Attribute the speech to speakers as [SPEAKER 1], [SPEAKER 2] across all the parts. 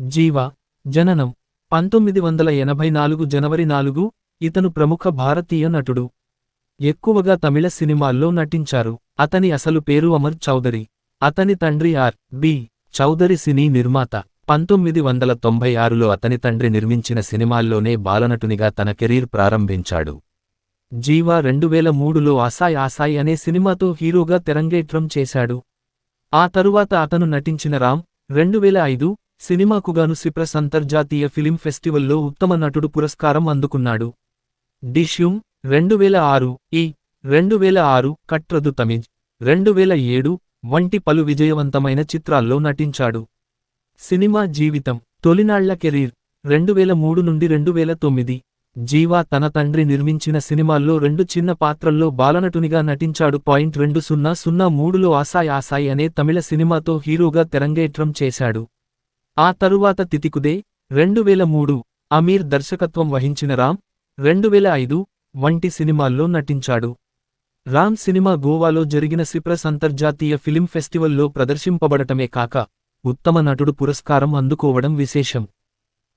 [SPEAKER 1] జీవ జననం. పంతొమ్మిది వందల ఎనభై నాలుగు జనవరి నాలుగు ఇతను ప్రముఖ భారతీయ నటుడు. ఎక్కువగా తమిళ సినిమాల్లో నటించారు. అతని అసలు పేరు అమర్ చౌదరి. అతని తండ్రి ఆర్. బి. చౌదరి సినీ నిర్మాత. పంతొమ్మిది వందల తొంభై ఆరులో అతని తండ్రి నిర్మించిన సినిమాల్లోనే బాలనటునిగా తన కెరీర్ ప్రారంభించాడు. జీవా రెండు వేల మూడులో ఆసాయ్ ఆసాయ్ అనే సినిమాతో హీరోగా తెరంగేట్రం చేశాడు. ఆ తరువాత అతను నటించిన రామ్ రెండు వేల ఐదు సినిమాకుగాను సిప్రస్ అంతర్జాతీయ ఫిలిం ఫెస్టివల్లో ఉత్తమ నటుడు పురస్కారం అందుకున్నాడు. డిష్యూమ్ రెండు వేల ఆరు ఈ రెండు వేల ఆరు కట్రదు తమిజ్ రెండు వేల ఏడు వంటి పలు విజయవంతమైన చిత్రాల్లో నటించాడు. సినిమా జీవితం తొలినాళ్ళ కెరీర్ రెండు వేల మూడు నుండి రెండు వేల తొమ్మిది. జీవా తన తండ్రి నిర్మించిన సినిమాల్లో రెండు చిన్న పాత్రల్లో బాలనటునిగా నటించాడు. పాయింట్ రెండు సున్నా సున్నా మూడులో ఆసాయ్ ఆసాయ్ అనే తమిళ సినిమాతో హీరోగా తెరంగేట్రం చేశాడు. ఆ తరువాత తితికుదే రెండు వేల మూడు అమీర్ దర్శకత్వం వహించిన రామ్ రెండు వేల ఐదు వంటి సినిమాల్లో నటించాడు. రామ్ సినిమా గోవాలో జరిగిన సిప్రస్ అంతర్జాతీయ ఫిలిం ఫెస్టివల్లో ప్రదర్శింపబడటమే కాక ఉత్తమ నటుడు పురస్కారం అందుకోవడం విశేషం.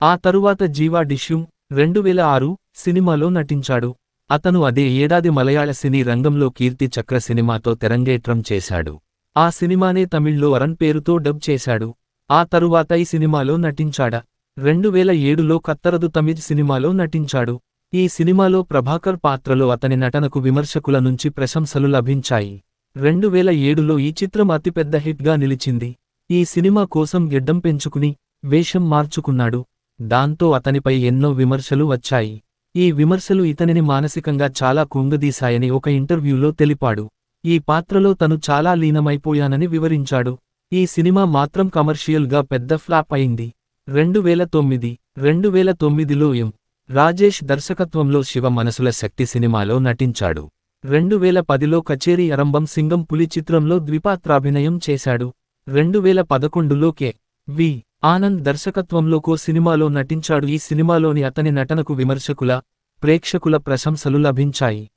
[SPEAKER 1] ఆ తరువాత జీవా డిష్యూమ్ రెండు వేల ఆరు సినిమాలో నటించాడు. అతను అదే ఏడాది మలయాళ సినీ రంగంలో కీర్తి చక్ర సినిమాతో తెరంగేట్రం చేశాడు. ఆ సినిమానే తమిళ్ళో అరణ్ పేరుతో డబ్ చేశాడు. ఆ తరువాత ఈ సినిమాలో నటించాడా. రెండు వేల ఏడులో కత్తరదు తమిళ్ సినిమాలో నటించాడు. ఈ సినిమాలో ప్రభాకర్ పాత్రలో అతని నటనకు విమర్శకుల నుంచి ప్రశంసలు లభించాయి. రెండు వేల ఏడులో ఈ చిత్రం అతిపెద్ద హిట్గా నిలిచింది. ఈ సినిమా కోసం గెడ్డం పెంచుకుని వేషం మార్చుకున్నాడు. దాంతో అతనిపై ఎన్నో విమర్శలు వచ్చాయి. ఈ విమర్శలు ఇతనిని మానసికంగా చాలా కుంగదీశాయని ఒక ఇంటర్వ్యూలో తెలిపాడు. ఈ పాత్రలో తను చాలా లీనమైపోయానని వివరించాడు. ఈ సినిమా మాత్రం కమర్షియల్గా పెద్ద ఫ్లాప్ అయింది. రెండు వేల తొమ్మిది రెండు వేల తొమ్మిదిలో ఎం. రాజేష్ దర్శకత్వంలో శివ మనసుల శక్తి సినిమాలో నటించాడు. రెండు వేల పదిలో కచేరీ అరంభం సింగం పులి చిత్రంలో ద్విపాత్రాభినయం చేశాడు. రెండు వేల పదకొండులో కె. వి. ఆనంద్ దర్శకత్వంలో కో సినిమాలో నటించాడు. ఈ సినిమాలోని అతని నటనకు విమర్శకుల ప్రేక్షకుల ప్రశంసలు లభించాయి.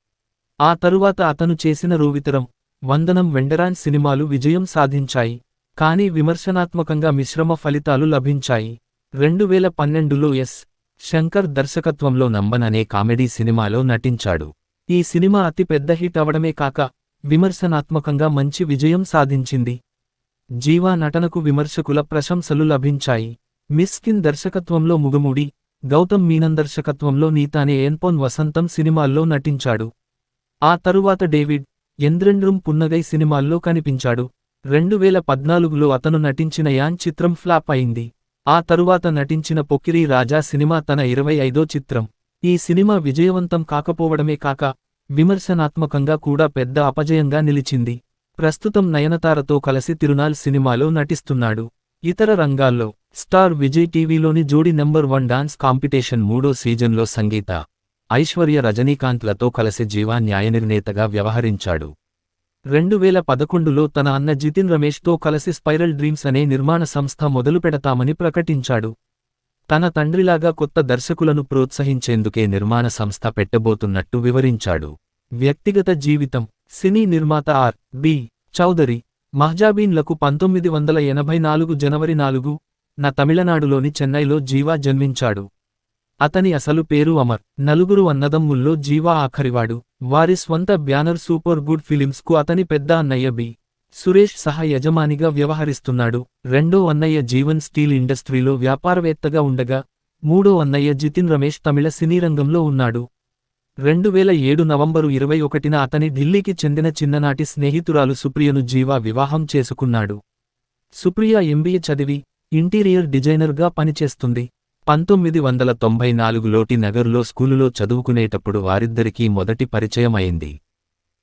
[SPEAKER 1] ఆ తరువాత అతను చేసిన రూవితరం వందనం వెండరాన్ సినిమాలు విజయం సాధించాయి. కానీ విమర్శనాత్మకంగా మిశ్రమ ఫలితాలు లభించాయి. రెండు వేల పన్నెండులో ఎస్. శంకర్ దర్శకత్వంలో నంబన్ అనే కామెడీ సినిమాలో నటించాడు. ఈ సినిమా అతి పెద్ద హిట్ అవడమే కాక విమర్శనాత్మకంగా మంచి విజయం సాధించింది. జీవా నటనకు విమర్శకుల ప్రశంసలు లభించాయి. మిస్కిన్ దర్శకత్వంలో ముగముడి గౌతమ్ మీనన్ దర్శకత్వంలో నీతానే ఎన్పోన్ వసంతం సినిమాల్లో నటించాడు. ఆ తరువాత డేవిడ్ ఎంద్రెండ్రుం పున్నగై సినిమాల్లో కనిపించాడు. రెండు వేల పద్నాలుగులో అతను నటించిన యాన్ చిత్రం ఫ్లాప్ అయింది. ఆ తరువాత నటించిన పొక్కిరి రాజా సినిమా తన ఇరవై ఐదో చిత్రం. ఈ సినిమా విజయవంతం కాకపోవడమే కాక విమర్శనాత్మకంగా కూడా పెద్ద అపజయంగా నిలిచింది. ప్రస్తుతం నయనతారతో కలిసి తిరునాల్ సినిమాలో నటిస్తున్నాడు. ఇతర రంగాల్లో స్టార్ విజయ్ టీవీలోని జోడి నెంబర్ వన్ డాన్స్ కాంపిటీషన్ మూడో సీజన్లో సంగీత ఐశ్వర్య రజనీకాంత్లతో కలిసి జీవా న్యాయనిర్ణేతగా వ్యవహరించాడు. రెండు వేల పదకొండులో తన అన్న జితిన్ రమేష్తో కలిసి స్పైరల్ డ్రీమ్స్ అనే నిర్మాణ సంస్థ మొదలుపెడతామని ప్రకటించాడు. తన తండ్రిలాగా కొత్త దర్శకులను ప్రోత్సహించేందుకే నిర్మాణ సంస్థ పెట్టబోతున్నట్టు వివరించాడు. వ్యక్తిగత జీవితం సినీ నిర్మాత ఆర్. బి. చౌదరి మహజాబీన్లకు పంతొమ్మిది వందల ఎనభై నాలుగు జనవరి నాలుగు న తమిళనాడులోని చెన్నైలో జీవా జన్మించాడు. అతని అసలు పేరు అమర్ నలుగురు అన్నదమ్ముల్లో జీవా ఆఖరివాడు. వారి స్వంత బ్యానర్ సూపర్ గుడ్ ఫిలిమ్స్కు అతని పెద్ద అన్నయ్య బి. సురేష్ సహ యజమానిగా వ్యవహరిస్తున్నాడు. రెండో అన్నయ్య జీవన్ స్టీల్ ఇండస్ట్రీలో వ్యాపారవేత్తగా ఉండగా మూడో అన్నయ్య జితిన్ రమేష్ తమిళ సినీ రంగంలో ఉన్నాడు. రెండు వేల ఏడు నవంబరు ఇరవై ఒకటిన అతని ఢిల్లీకి చెందిన చిన్ననాటి స్నేహితురాలు సుప్రియను జీవా వివాహం చేసుకున్నాడు. సుప్రియ ఎంబీఏ చదివి ఇంటీరియర్ డిజైనర్గా పనిచేస్తుంది. పంతొమ్మిది వందల తొంభై నాలుగులోటి నగర్లో స్కూలులో చదువుకునేటప్పుడు వారిద్దరికీ మొదటి పరిచయం అయింది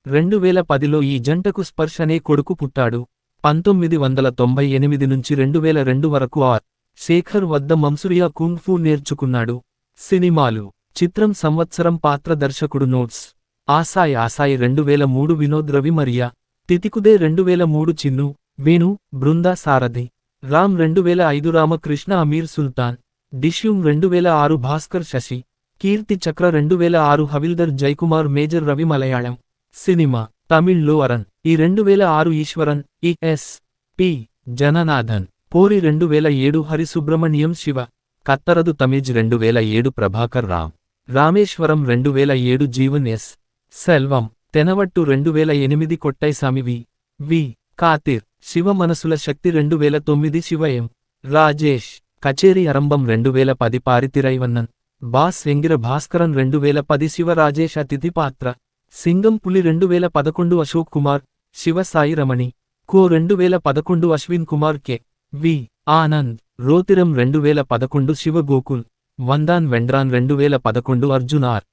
[SPEAKER 1] రెండు వేల పదిలో ఈ జంటకు స్పర్శ్ అనే కొడుకు పుట్టాడు. పంతొమ్మిది వందల తొంభై ఎనిమిది నుంచి రెండు వేల రెండు వరకు ఆర్ శేఖర్ వద్ద మంసురియా కుంగ్ఫూ నేర్చుకున్నాడు. సినిమాలు చిత్రం సంవత్సరం పాత్ర దర్శకుడు నోట్స్ ఆసాయ్ ఆసాయ్ రెండు వేల మూడు వినోద్ రవి మరియా తితికుదే రెండు వేల మూడు చిన్ను వేణు బృందా సారథి రామ్ రెండు వేల ఐదు రామకృష్ణ అమీర్ సుల్తాన్. డిష్యూమ్ రెండు వేల ఆరు భాస్కర్ శశి కీర్తి చక్ర రెండు వేల ఆరు హవిల్దర్ జైకుమార్ మేజర్ రవి మలయాళం సినిమా తమిళ్ళో అరన్ ఈ రెండు వేల ఆరు ఈశ్వరన్ ఈ ఎస్ పి. జననాథన్ పోరి రెండు వేల ఏడు హరి సుబ్రహ్మణ్యం శివ కత్తరదు తమిజ్ రెండు వేల ఏడు ప్రభాకర్ రామ్ రామేశ్వరం రెండు వేల ఏడు జీవన్ ఎస్ సెల్వం తెనవట్టు రెండు వేల ఎనిమిది కొట్టైసామి వి. వి. కాతిర్ శివ మనసుల శక్తి రెండు వేల తొమ్మిది శివ ఎం. రాజేష్ కచేరి అరంభం రెండు వేల పది పారితిరైవన్నన్. బాస్ వెంగిర భాస్కరన్ రెండు వేల పది శివరాజేష్ అతిథి పాత్ర సింగం పులి రెండు వేల పదకొండు అశోక్ కుమార్ శివ సాయి రమణి. కో రెండు వేల పదకొండు అశ్విన్ కుమార్ కె. వి. ఆనంద్. రోతిరం రెండు వేల పదకొండు శివ గోకుల్ వందాన్ వెండ్రాన్ రెండు వేల పదకొండు అర్జున్ ఆర్.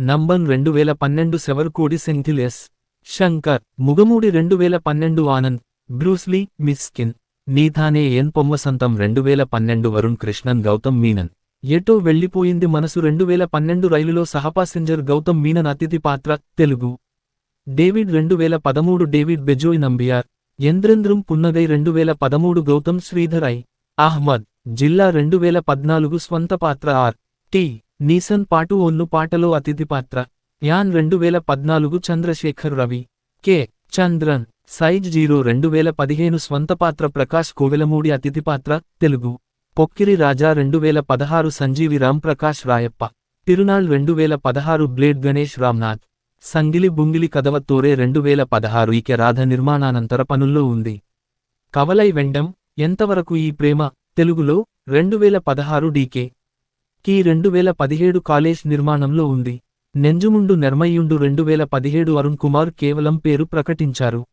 [SPEAKER 1] నంబన్ రెండు వేల పన్నెండు సెవర్కోడి సెంథిల్ ఎస్. శంకర్. ముగమూడి రెండు వేల పన్నెండు Anand. Bruce Lee Mysskin. నీథానే En Ponvasantham రెండువేల పన్నెండు వరుణ్ కృష్ణన్ గౌతమ్ మీనన్. ఎటో వెళ్ళిపోయింది మనసు రెండువేల పన్నెండు రైలులో సహపాసెంజర్ గౌతమ్ మీనన్ అతిథి పాత్ర తెలుగు. డేవిడ్ రెండు వేల పదమూడు డేవిడ్ బెజోయ్ నంబియార్. ఎంద్రేంద్రం పున్నగై రెండు వేల పదమూడు గౌతమ్ శ్రీధర్ ఐ. అహ్మద్. జిల్లా రెండు వేల పద్నాలుగు స్వంత పాత్ర ఆర్. టి. నీసన్ పాటు ఒన్ను పాటలో అతిథి పాత్ర. యాన్ రెండు వేల పద్నాలుగు Chandrasekhar Ravi. K. Chandran. Size zero రెండు వేల పదిహేను స్వంత పాత్ర ప్రకాష్ కోవెలమూడి అతిథి పాత్ర తెలుగు. పొక్కిరి రాజా రెండు వేల పదహారు సంజీవి రామ్ ప్రకాష్ రాయప్ప. తిరునాళ్ రెండు వేల పదహారు బ్లేడ్ గణేష్ రామ్నాథ్. సంగిలి బుంగిలి కదవ తోరే రెండు వేల పదహారు ఇక రాధ నిర్మాణానంతర పనుల్లో ఉంది. కవలై వెండం ఎంతవరకు ఈ ప్రేమ తెలుగులో రెండు వేల పదహారు డీకే. కీ రెండు వేల పదిహేడు కాలేజ్ నిర్మాణంలో ఉంది. నెంజుముండు నెర్మయ్యుండు రెండు వేల పదిహేడు అరుణ్ కుమార్ కేవలం పేరు ప్రకటించారు.